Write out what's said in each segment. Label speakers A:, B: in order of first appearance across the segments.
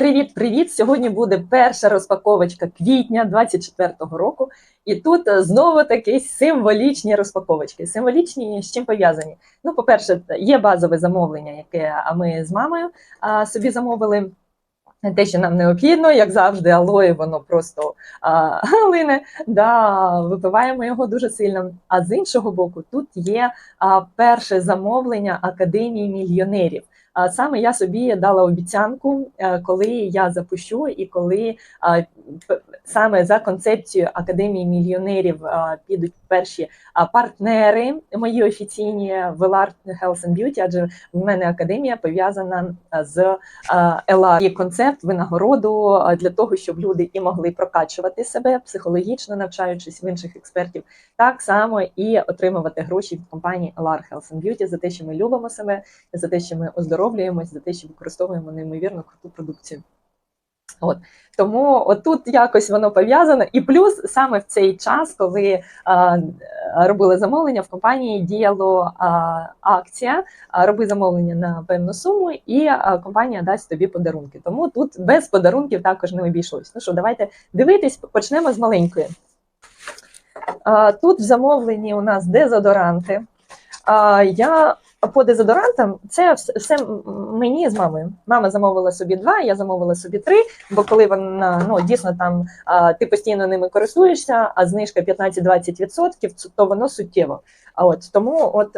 A: Привіт-привіт! Сьогодні буде перша розпаковочка квітня 24-го року. І тут е, знову такі символічні розпаковочки. Символічні з чим пов'язані? Ну, по-перше, є базове замовлення, яке ми з мамою а, собі замовили. Те, що нам необхідно, як завжди, алоє, воно просто а, лине, да, випиваємо його дуже сильно. А з іншого боку, тут є а, перше замовлення Академії мільйонерів. Саме я собі дала обіцянку, е, коли я запущу, і коли саме за концепцією академії мільйонерів підуть перші партнери мої офіційні в Art Health and Beauty, адже в мене академія пов'язана з LR. І концепт винагороду для того, щоб люди і могли прокачувати себе психологічно, навчаючись в інших експертів, так само і отримувати гроші від компанії LR Health and Beauty за те, що ми любимо себе, за те, що ми оздоровлюємось, за те, що використовуємо неймовірно круту продукцію. От тому отут якось воно пов'язано, і плюс саме в цей час, коли а, робили замовлення в компанії, діяло а, акція, а, роби замовлення на певну суму, і а, компанія дасть тобі подарунки. Тому тут без подарунків також не обійшлось. Ну що, давайте дивитись, почнемо з маленької. А, Тут в замовленні у нас дезодоранти. А, Я по дезодорантам це все мені з мамою. Мама замовила собі два, я замовила собі три. Бо коли вона ну дійсно там ти постійно ними користуєшся, а знижка 15-20%, то воно суттєво. А от тому, от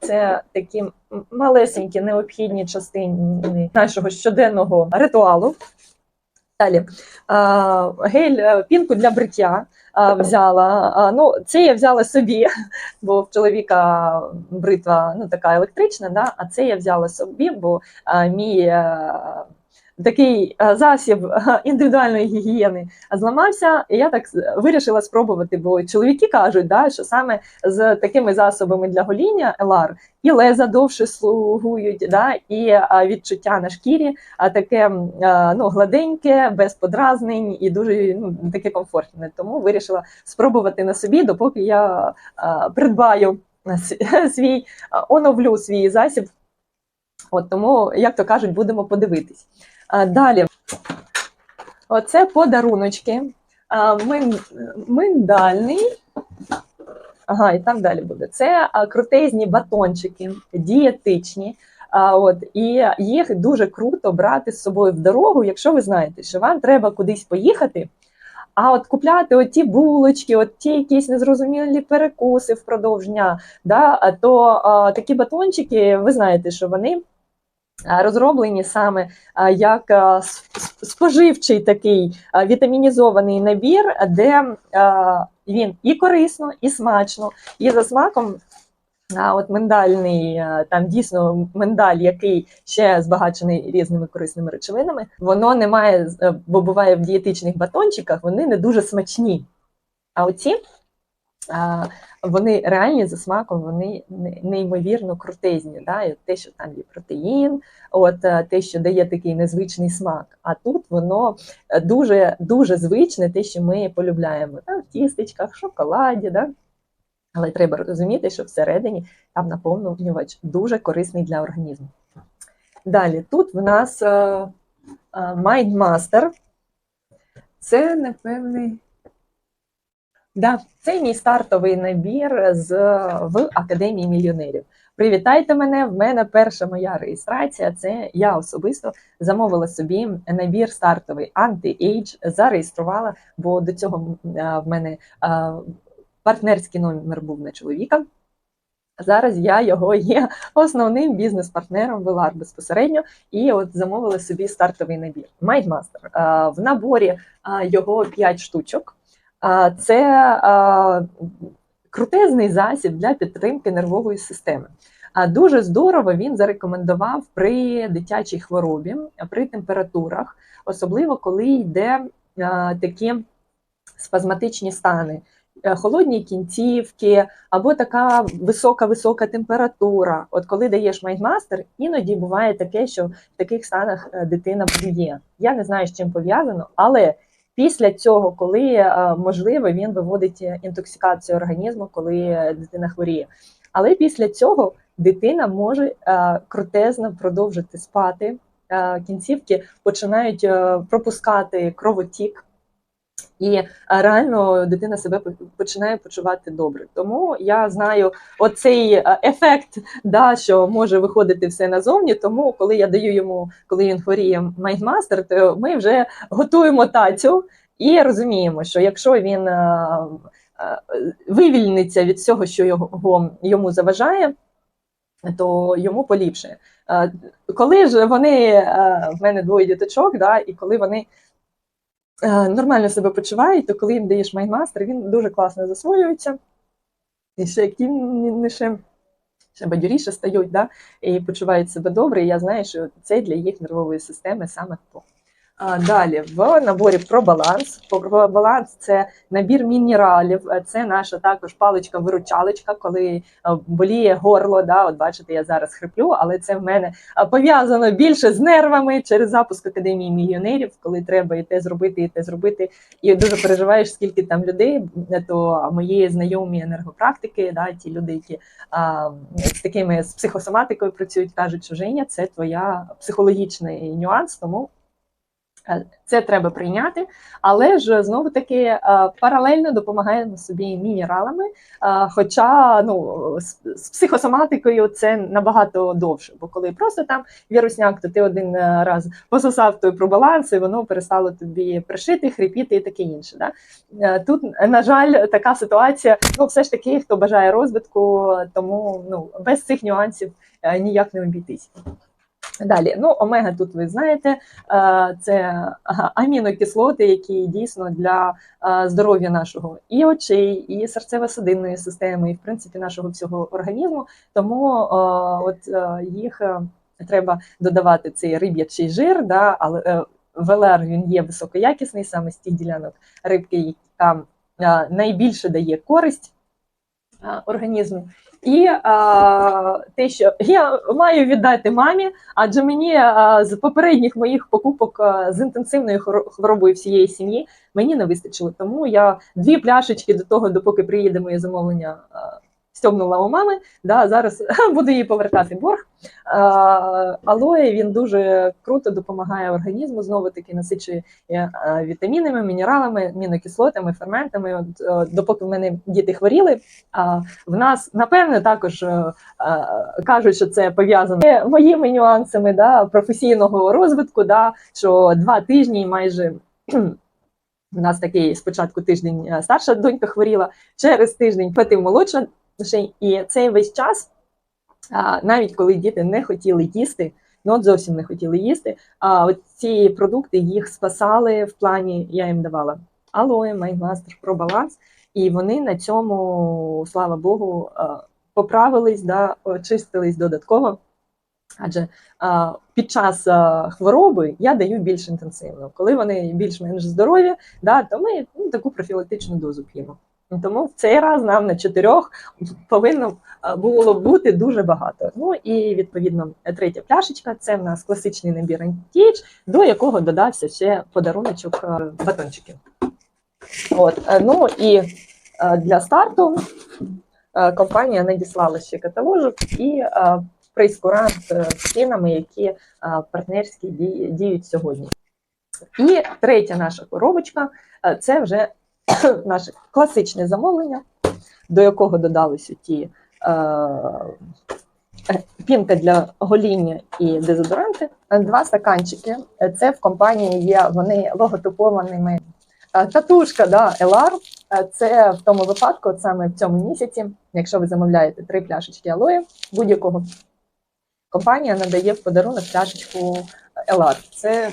A: це такі малесенькі необхідні частини нашого щоденного ритуалу. Далі гель е, пінку для бриття взяла. Ну, Це я взяла собі, бо в чоловіка бритва ну, така електрична, да? а це я взяла собі, бо мій е, такий е, засіб е, індивідуальної гігієни зламався, і я так вирішила спробувати. Бо чоловіки кажуть, да, що саме з такими засобами для гоління ЛАР і леза довше слугують, да, і е, відчуття на шкірі таке ну, гладеньке, без подразнень і дуже ну, таке комфортне. Тому вирішила спробувати на собі, допоки я придбаю свій оновлю свій засіб. От тому, як то кажуть, будемо подивитись. Далі, оце подаруночки. Миндальний. Ага, і там далі буде. Це крутезні батончики, дієтичні. А, от, І їх дуже круто брати з собою в дорогу, якщо ви знаєте, що вам треба кудись поїхати. А от купляти оті булочки, от ті якісь незрозумілі перекуси впродовж дня, да, то а, такі батончики, ви знаєте, що вони розроблені саме як споживчий такий вітамінізований набір, де він і корисно, і смачно, і за смаком. А от миндальний, там дійсно миндаль, який ще збагачений різними корисними речовинами, воно не має, бо буває в дієтичних батончиках, вони не дуже смачні. А оці вони реальні за смаком, вони неймовірно крутезні. Да? Те, що там є протеїн, от е, те, що дає такий незвичний смак. А тут воно е, дуже дуже звичне, те, що ми полюбляємо да? в тістечках, в шоколаді. Да? Але треба розуміти, що всередині там наповнювач дуже корисний для організму. Далі, тут в нас uh, Mindmaster. Це, напевний. Да, це мій стартовий набір з в академії мільйонерів. Привітайте мене! В мене перша моя реєстрація. Це я особисто замовила собі набір стартовий анти-ейдж, зареєструвала, бо до цього в мене партнерський номер був на чоловіка. Зараз я його є основним бізнес-партнером Велар безпосередньо, і от замовила собі стартовий набір. Майдмастер в наборі його 5 штучок. Це крутезний засіб для підтримки нервової системи. А дуже здорово він зарекомендував при дитячій хворобі, при температурах, особливо коли йде такі спазматичні стани. Е, холодні кінцівки або така висока-висока температура. От коли даєш майнмастер, іноді буває таке, що в таких станах е, дитина блює. Я не знаю, з чим пов'язано, але Після цього, коли е, можливо, він виводить інтоксикацію організму, коли дитина хворіє. Але після цього дитина може е, крутезно продовжити спати, е, кінцівки починають е, пропускати кровотік. І е, реально дитина себе по- починає почувати добре. Тому я знаю оцей е, ефект, да, що може виходити все назовні. Тому, коли я даю йому, коли він хворіє майндмастер, то ми вже готуємо тацю і розуміємо, що якщо він е, вивільниться від всього, що його йому заважає, то йому поліпше. Коли ж вони в мене двоє діточок, да, і коли вони нормально себе почувають, то коли їм даєш майнмастер, він дуже класно засвоюється, і ще активніше, ще бадьоріше стають, да, і почувають себе добре. І я знаю, що це для їх нервової системи саме то. Далі в наборі про баланс. Про баланс це набір мінералів. Це наша також паличка-виручалочка, коли е, боліє горло. Да, от бачите, я зараз хриплю, але це в мене е, пов'язано більше з нервами через запуск академії мільйонерів, коли треба і те зробити, і те зробити. І дуже переживаєш, скільки там людей. е, То мої знайомі енергопрактики, да, ті люди, які а, з такими з психосоматикою працюють, кажуть, що Женя, це твоя психологічний нюанс, тому. Е, Це треба прийняти, але ж знову таки е, паралельно допомагаємо собі мінералами. е, Хоча ну, з психосоматикою це набагато довше, бо коли просто там вірусняк, то ти один раз пососав той пробаланс, і воно перестало тобі пришити, хрипіти і таке інше. Да? Тут, на жаль, така ситуація. Ну, все ж таки, хто бажає розвитку, тому ну, без цих нюансів ніяк не обійтись. Далі, ну омега, тут ви знаєте, е, це амінокислоти, які дійсно для е, здоров'я нашого і очей, і серцево-судинної системи, і в принципі нашого всього організму. Тому е, от їх треба додавати цей риб'ячий жир, да, але ВЛР він є високоякісний, саме з тих ділянок рибки, яка найбільше дає користь організму. І а, те, що я маю віддати мамі, адже мені а, з попередніх моїх покупок а, з інтенсивною хворобою всієї сім'ї мені не вистачило. Тому я дві пляшечки до того, допоки приїде моє замовлення, а, стьобнула у мами. Да, зараз буду їй повертати борг. Алоє він дуже круто допомагає організму, знову таки насичує е, е, вітамінами, мінералами, амінокислотами, ферментами. От, е, допоки в мене діти хворіли. В нас напевне також кажуть, що це пов'язано моїми нюансами да, професійного розвитку. Да, що два тижні майже у нас такий спочатку тиждень старша донька хворіла, через тиждень п'яти молодша, ще, і цей весь час, навіть коли діти не хотіли їсти. Ну, от зовсім не хотіли їсти. А от ці продукти їх спасали в плані, я їм давала алоє, майнмастер, пробаланс, і вони на цьому, слава Богу, поправились, да, очистились додатково. Адже а, під час а, хвороби я даю більш інтенсивно. Коли вони більш-менш здорові, да, то ми ну, таку профілактичну дозу п'ємо. Тому в цей раз нам на чотирьох повинно було бути дуже багато. Ну і відповідно третя пляшечка це в нас класичний набір антіч, до якого додався ще подаруночок а, батончиків. От, е, ну і е, для старту е, компанія надіслала ще каталожок і е, прейскурант е, з цінами, які е, партнерські ді- діють сьогодні. І третя наша коробочка е, це вже наше класичне замовлення, до якого додалися ті е, пінка для гоління і дезодоранти. Два стаканчики. Це в компанії є вони логотипованими. Е, Татушка да, LR. Е, Це в тому випадку, от саме в цьому місяці, якщо ви замовляєте три пляшечки алої будь-якого компанія надає в подарунок пляшечку LR. Це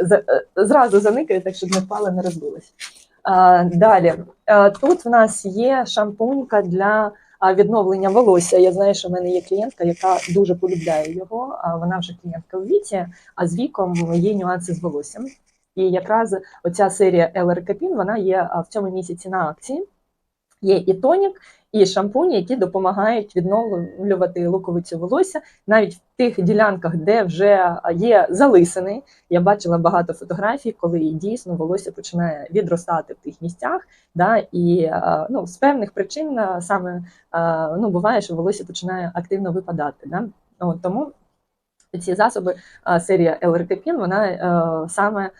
A: е, зразу заникає, так щоб не впала, не розбилась. Далі тут в нас є шампунька для відновлення волосся. Я знаю, що в мене є клієнтка, яка дуже полюбляє його. Вона вже клієнтка в віці, а з віком є нюанси з волоссям. І якраз оця серія LR Capin, вона є в цьому місяці на акції. Є і тонік, і шампуні, які допомагають відновлювати луковицю волосся навіть в тих ділянках, де вже є залисини. Я бачила багато фотографій, коли дійсно волосся починає відростати в тих місцях. Да, і е, ну, з певних причин е, саме е, ну, буває, що волосся починає активно випадати. Да? От, тому Ці засоби, серія L-Recapin, вона е, саме е,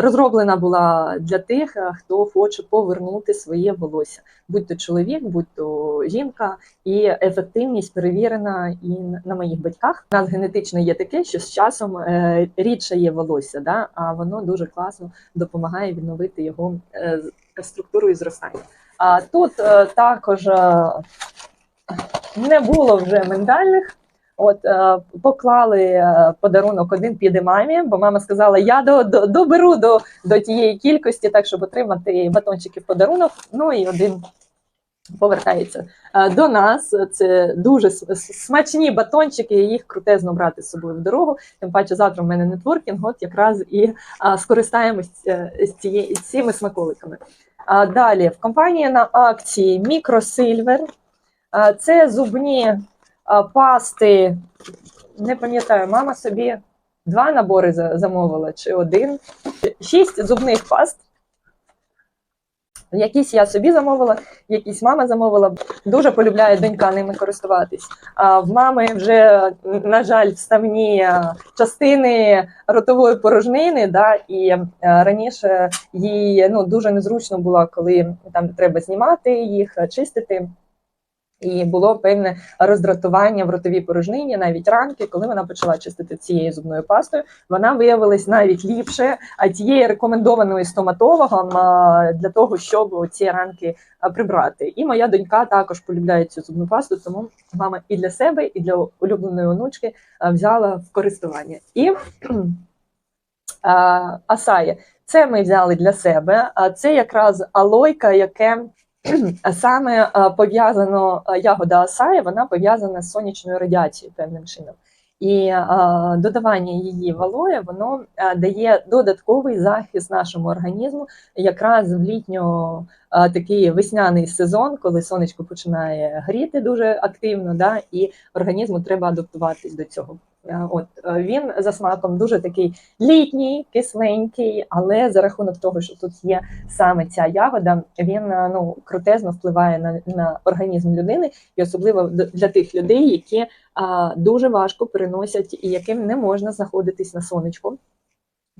A: розроблена була для тих, е, хто хоче повернути своє волосся, будь то чоловік, будь то жінка, і ефективність перевірена і на- моїх батьках. У нас генетично є таке, що з часом рідше є волосся, да? а воно дуже класно допомагає відновити його структуру і зростання. А тут також не було вже миндальних. От е, поклали е, подарунок один піде мамі, бо мама сказала: я до, до доберу до, до тієї кількості, так щоб отримати батончики в подарунок. Ну і один повертається е, до нас. Це дуже смачні батончики. Їх крутезно брати з собою в дорогу. Тим паче, завтра в мене нетворкінг. От якраз і скористаємось з цими смаколиками. А далі в компанії на акції Мікросильвер. Це зубні пасти. Не пам'ятаю, мама собі два набори замовила чи один. Шість зубних паст. Якісь я собі замовила, якісь мама замовила. Дуже полюбляє донька ними користуватись. А в мами вже, на жаль, вставні частини ротової порожнини. Да, і раніше їй ну, дуже незручно було, коли там треба знімати їх, чистити. І було певне роздратування в ротовій порожнині, навіть ранки, коли вона почала чистити цією зубною пастою, вона виявилась навіть ліпше, а тієї рекомендованої стоматологом для того, щоб ці ранки прибрати. І моя донька також полюбляє цю зубну пасту, тому мама і для себе, і для улюбленої онучки взяла в користування. І Асає, це ми взяли для себе. А це якраз алойка, яке саме а, пов'язано а, ягода Асаї, вона пов'язана з сонячною радіацією певним чином. І а, додавання її в алоє, воно а, дає додатковий захист нашому організму, якраз в літньо а, такий весняний сезон, коли сонечко починає гріти дуже активно, да, і організму треба адаптуватись до цього. А, От е, він за смаком дуже такий літній, кисленький, але за рахунок того, що тут є саме ця ягода, він е, ну крутезно впливає на, на організм людини, і особливо для тих людей, які а, дуже важко переносять і яким не можна знаходитись на сонечку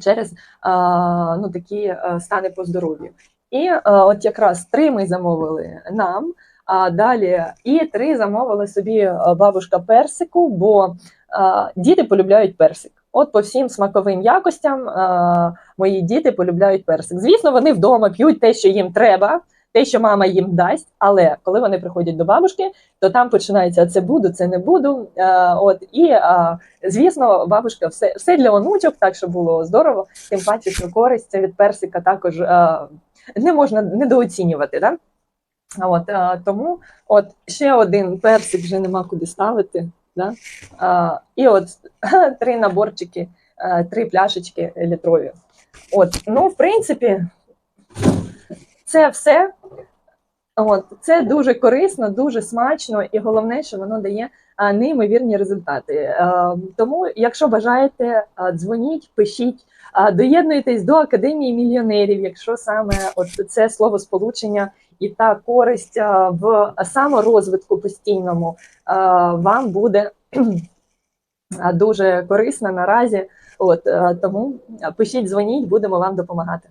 A: через а, ну, такі стани по здоров'ю. І а, от якраз три ми замовили нам. А далі і три замовили собі а, бабушка персику, бо а, діти полюбляють персик. От по всім смаковим якостям а, мої діти полюбляють персик. Звісно, вони вдома п'ють те, що їм треба, те, що мама їм дасть. Але коли вони приходять до бабушки, то там починається це буду, це не буду. А, от і а, звісно, бабушка все, все для онучок, так що було здорово. Тим паче, що користь від персика також а, не можна недооцінювати. Да? От а, тому, от ще один персик вже нема куди ставити. Да? І от три наборчики, а, три пляшечки літрові. От, ну, в принципі, це все. От, це дуже корисно, дуже смачно, і головне, що воно дає неймовірні результати. Е, тому, якщо бажаєте, дзвоніть, пишіть, доєднуйтесь до академії мільйонерів, якщо саме от це словосполучення і та користь в саморозвитку постійному вам буде дуже корисна наразі. От е, тому пишіть, дзвоніть, будемо вам допомагати.